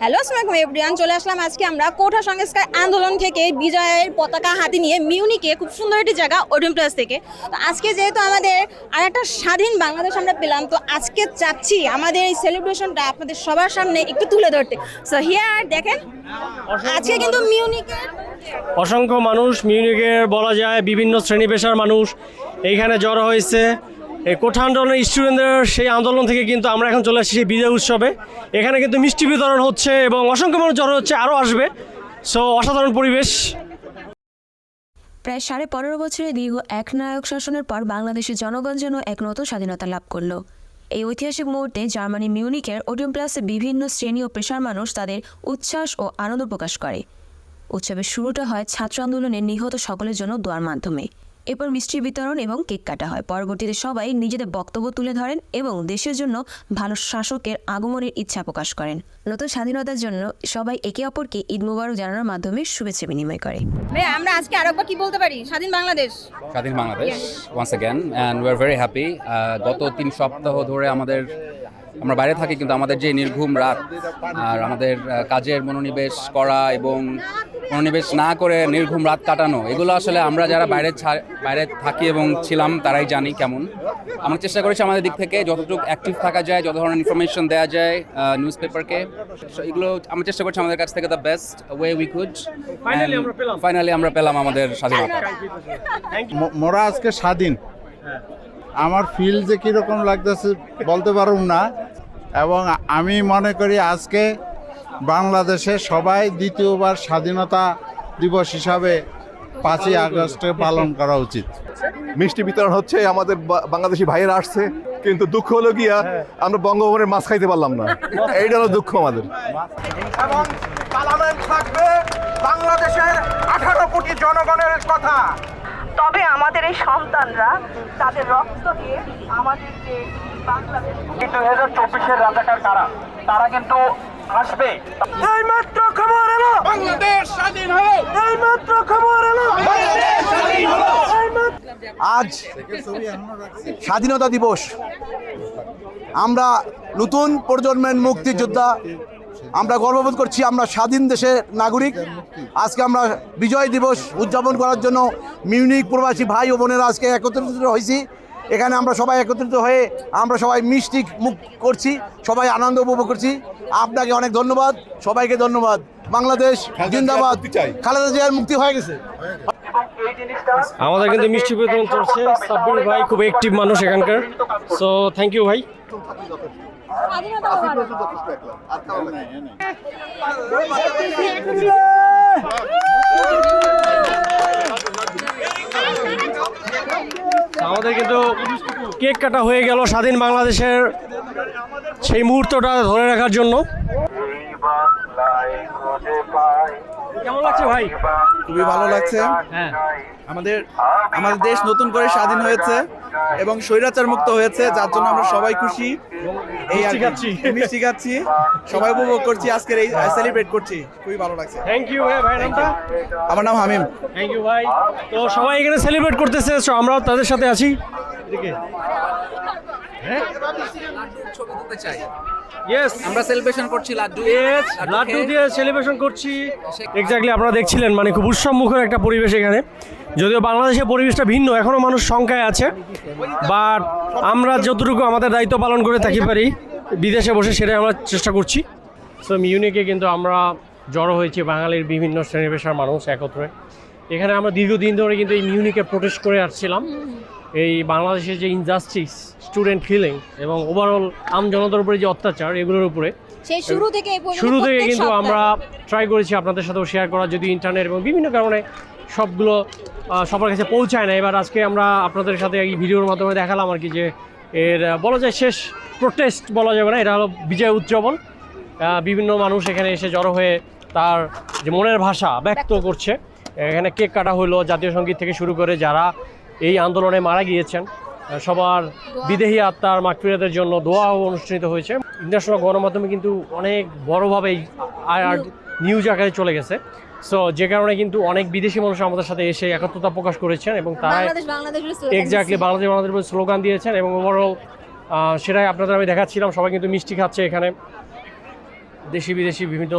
Hello আসসালামু everyone চলে আসলাম আজকে আমরা কোঠা সংস্কার আন্দোলন থেকে বিজয়ের পতাকা হাতে নিয়ে মিউনিকে খুব সুন্দর একটি জায়গা ওডিম প্লাস থেকে। তো আজকে যেহেতু আমাদের আর একটা স্বাধীন বাংলাদেশ আমরা পেলাম তো আজকে চাচ্ছি আমাদের এই সেলিব্রেশনটা আপনাদের সবার সামনে একটু তুলে ধরতে। সো হিয়ার দেখেন আজকে কিন্তু মিউনিকের অসংখ্য মানুষ মিউনিকের বলা যায় বিভিন্ন শ্রেণি পেশার মানুষ। এইখানে জড়ো হয়েছে কোঠা আন্দোলনের স্টুডেন্টদের সেই আন্দোলন থেকে কিন্তু আমরা এখন চলে আসছি সেই বিজয় উৎসবে। এখানে কিন্তু মিষ্টি বিতরণ হচ্ছে এবং অসংখ্য মানুষ জড়ো হচ্ছে আরও আসবে। সো অসাধারণ পরিবেশ। প্রায় সাড়ে পনেরো বছরের দীর্ঘ এক নায়ক শাসনের পর বাংলাদেশের জনগণ যেন এক নতুন স্বাধীনতা লাভ করল। এই ঐতিহাসিক মুহূর্তে জার্মানি মিউনিকের ওডিয়াম প্লাসে বিভিন্ন শ্রেণি ও পেশার মানুষ তাদের উচ্ছ্বাস ও আনন্দ প্রকাশ করে। উৎসবের শুরুটা হয় ছাত্র আন্দোলনে নিহত সকলের জন্য দোয়ার মাধ্যমে। এরপর মিষ্টি বিতরণ এবং কেক কাটা হয়। পরবর্তীতে সবাই নিজেদের বক্তব্য তুলে ধরেন এবং দেশের জন্য ভালো শাসকের আগমনের ইচ্ছা প্রকাশ করেন। নতুন স্বাধীনতার জন্য সবাই একে অপরকে ঈদ মুবারক জানানোর মাধ্যমে শুভেচ্ছা বিনিময় করে। আমরা আজকে আরেকবার কি বলতে পারি? স্বাধীন বাংলাদেশ। স্বাধীন Bangladesh once again and we are very happy গত তিন সপ্তাহ ধরে আমাদের আমরা বাইরে থাকি কিন্তু আমাদের যে নির্ঘুম রাত আর আমাদের কাজের মনোনিবেশ করা এবং মনোনিবেশ না করে নির্ঘুম রাত কাটানো এগুলো আসলে আমরা যারা বাইরে ছা- বাইরে থাকি এবং ছিলাম তারাই জানি কেমন। আমরা চেষ্টা করেছি আমাদের দিক থেকে যতটুকু অ্যাক্টিভ থাকা যায় যত ধরনের ইনফরমেশন দেওয়া যায় নিউজ পেপারকে এগুলো আমরা চেষ্টা করছি আমাদের কাছ থেকে the best way we could finally আমরা পেলাম। আমাদের স্বাধীনতা। ম- মোরা আজকে স্বাধীন। আমার ফিল যে কীরকম লাগতেছে বলতে পারুম না এবং আমি মনে করি আজকে বাংলাদেশে সবাই দ্বিতীয়বার স্বাধীনতা দিবস হিসাবে পাঁচই আগস্টে পালন করা উচিত। মিষ্টি বিতরণ হচ্ছে আমাদের বা- বাংলাদেশি ভাইয়েরা আসছে কিন্তু দুঃখ হলো গিয়া আমরা বঙ্গভবনের মাছ খাইতে পারলাম না। এইটা হলো দুঃখ আমাদের। এবং পার্লামেন্ট থাকবে বাংলাদেশের আঠারো কোটি জনগণের কথা। তবে আমাদের এই সন্তানরা তাদের রক্ত দিয়ে আমাদের যে দুই হাজার চব্বিশের রাজাকার কারা? তারা কিন্তু আসবে। এই মাত্র খবর এলো। বাংলাদেশ স্বাধীন হলো। এই মাত্র খবর এলো। বাংলাদেশ স্বাধীন হলো। আজ স্বাধীনতা দিবস। আমরা নতুন প্রজন্মের মুক্তিযোদ্ধা। আমরা গর্ববোধ করছি আমরা স্বাধীন দেশের নাগরিক। আজকে আমরা বিজয় দিবস উদযাপন করার জন্য মিউনিক প্রবাসী ভাই ও বোনেরা আজকে একত্রিত হয়েছি। এখানে আমরা সবাই একত্রিত হয়ে আমরা সবাই মিষ্টি মুখ করছি সবাই আনন্দ উপভোগ করছি। আপনাকে অনেক ধন্যবাদ সবাইকে ধন্যবাদ। বাংলাদেশ জিন্দাবাদ। খালেদা জিয়ার মুক্তি হয়ে গেছে। আমাদের কিন্তু মিষ্টি বিতরণ চলছে সাব্বির ভাই খুব অ্যাক্টিভ মানুষ এখানকার। সো থ্যাংক ইউ ভাই। আমাদের কিন্তু কেক কাটা হয়ে গেল স্বাধীন বাংলাদেশের সেই মুহূর্তটা ধরে রাখার জন্য। কেমন লাগছে ভাই? খুবই ভালো লাগছে। হ্যাঁ। আমাদের আমাদের দেশ নতুন করে স্বাধীন হয়েছে এবং স্বৈরাচার মুক্ত হয়েছে যার জন্য আমরা সবাই খুশি। এই আর মিষ্টি খাচ্ছি। সবাই উপভোগ করছি আজকের এই সেলিব্রেট করছি। খুবই ভালো লাগছে। থ্যাংক ইউ ভাই ভাই নামটা? আমার নাম হামিম। থ্যাংক ইউ ভাই। তো সবাই এখানে সেলিব্রেট করতেছে আমরাও তাদের সাথে আছি। এদিকে। ইয়েস আমরা সেলিব্রেশন করছি লাড্ডু। ইয়েস লাড্ডু দিয়ে সেলিব্রেশন করছি। এক্স্যাক্টলি আপনারা দেখছিলেন মানে খুব উৎসব মুখর একটা পরিবেশ এখানে। যদিও বাংলাদেশের পরিবেশটা ভিন্ন এখনও মানুষ সংখ্যায় আছে। বাট আমরা যতটুকু আমাদের দায়িত্ব পালন করে থাকি পারি বিদেশে বসে সেটাই আমরা চেষ্টা করছি। সো মিউনিকে কিন্তু আমরা জড়ো হয়েছি বাঙালির বিভিন্ন শ্রেণি পেশার মানুষ একত্রে। এখানে আমরা দীর্ঘদিন ধরে কিন্তু এই মিউনিকে প্রোটেস্ট করে আসছিলাম। এই বাংলাদেশের যে ইনজাস্টিস স্টুডেন্ট কিলিং এবং ওভারঅল আমজনতার উপরে যে অত্যাচার এগুলোর উপরে। সেই শুরু থেকে শুরু থেকে কিন্তু আমরা ট্রাই করেছি আপনাদের সাথেও শেয়ার করা যদি ইন্টারনেট এবং বিভিন্ন কারণে সবগুলো সবার কাছে পৌঁছায় না। এবার আজকে আমরা আপনাদের সাথে এই ভিডিওর মাধ্যমে দেখালাম আর কি যে এর বলা যায় শেষ প্রোটেস্ট বলা যাবে না এটা হলো বিজয় উদযাপন। বিভিন্ন মানুষ এখানে এসে জড়ো হয়ে তার যে মনের ভাষা ব্যক্ত করছে। এখানে কেক কাটা হলো জাতীয় সংগীত থেকে শুরু করে যারা এই আন্দোলনে মারা গিয়েছেন সবার বিদেহী আত্মার মাকফিরাতের জন্য দোয়া অনুষ্ঠিত হয়েছে। ইন্টারন্যাশনাল গণমাধ্যমে কিন্তু অনেক বড়োভাবে আর নিউজ আকারে চলে গেছে। সো যে কারণে কিন্তু অনেক বিদেশি মানুষ আমাদের সাথে এসে একত্রতা প্রকাশ করেছেন এবং তারা এক্স্যাক্টলি। বাংলাদেশ বাংলাদেশ বলে স্লোগান দিয়েছেন এবং ওভারঅল সেটাই আপনাদের আমি দেখাচ্ছিলাম। সবাই কিন্তু মিষ্টি খাচ্ছে এখানে। দেশি বিদেশি বিভিন্ন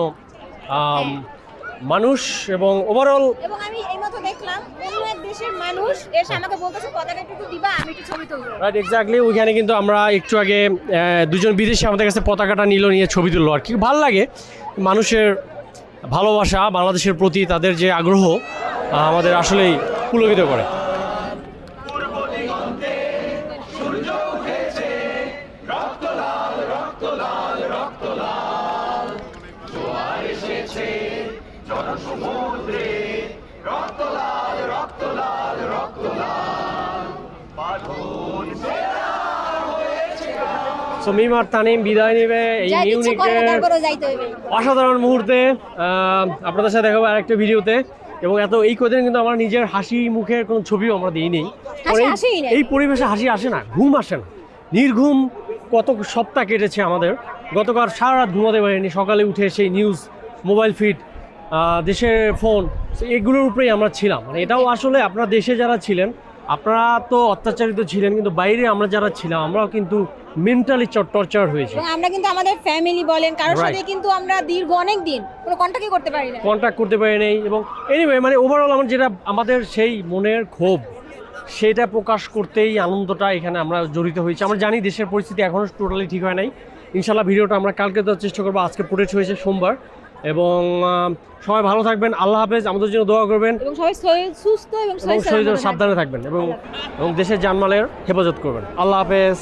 মানুষ এবং ওভারঅল এবং আমি এইমাত্র দেখলাম অন্য এক দেশের মানুষ এসে আমাকে বলতেছে পতাকা একটু দিবা আমি একটু ছবি তুলবো। রাইট এক্স্যাক্টলি ওইখানে কিন্তু আমরা একটু আগে দুজন বিদেশি আমাদের কাছে পতাকাটা নিল নিয়ে ছবি তুললো। আর কি ভালো লাগে। মানুষের ভালোবাসা বাংলাদেশের প্রতি তাদের যে আগ্রহ আমাদের আসলেই পুলকিত করে। সো মিমার তানিম বিদায় নেবে এই হইবে। অসাধারণ মুহূর্তে আপনাদের সাথে দেখাবো আরেকটা ভিডিওতে। এবং এত এই কদিন কিন্তু আমার নিজের হাসি মুখের কোনো ছবিও আমরা দিই নেই এই- এই পরিবেশে হাসি আসে না ঘুম আসে না। নির্ঘুম কত সপ্তাহ কেটেছে আমাদের। গতকাল সারা রাত ঘুমাতে পারিনি। সকালে উঠে সেই নিউজ মোবাইল ফিড দেশের ফোন এগুলোর উপরেই আমরা ছিলাম। মানে এটাও আসলে আপনারা দেশে যারা ছিলেন আপনারা তো অত্যাচারিত ছিলেন কিন্তু বাইরে আমরা যারা ছিলাম আমরাও কিন্তু মেন্টালি টর্চার হয়েছি। আমরা কিন্তু আমাদের ফ্যামিলি বলেন কারোর সাথে কিন্তু আমরা দীর্ঘ অনেক দিন কোনো কন্ট্যাক্টই করতে পারি না। কন্ট্যাক্ট করতে পারি নাই এবং এনিওয়ে মানে ওভারঅল আমার যেটা আমাদের সেই মনের ক্ষোভ সেটা প্রকাশ করতেই আনন্দটা এখানে আমরা জড়িত হয়েছি। আমরা জানি দেশের পরিস্থিতি এখনও টোটালি ঠিক হয় নাই। ইনশাল্লাহ ভিডিওটা আমরা কালকে দেওয়ার চেষ্টা করব। আজকে ফুটেজ হয়েছে সোমবার। এবং সবাই ভালো থাকবেন। আল্লাহ হাফেজ। আমাদের জন্য দোয়া করবেন। এবং সবাই সুস্থ এবং সাবধানে থাকবেন এবং এবং দেশের জানমালের হেফাজত করবেন। আল্লাহ হাফেজ।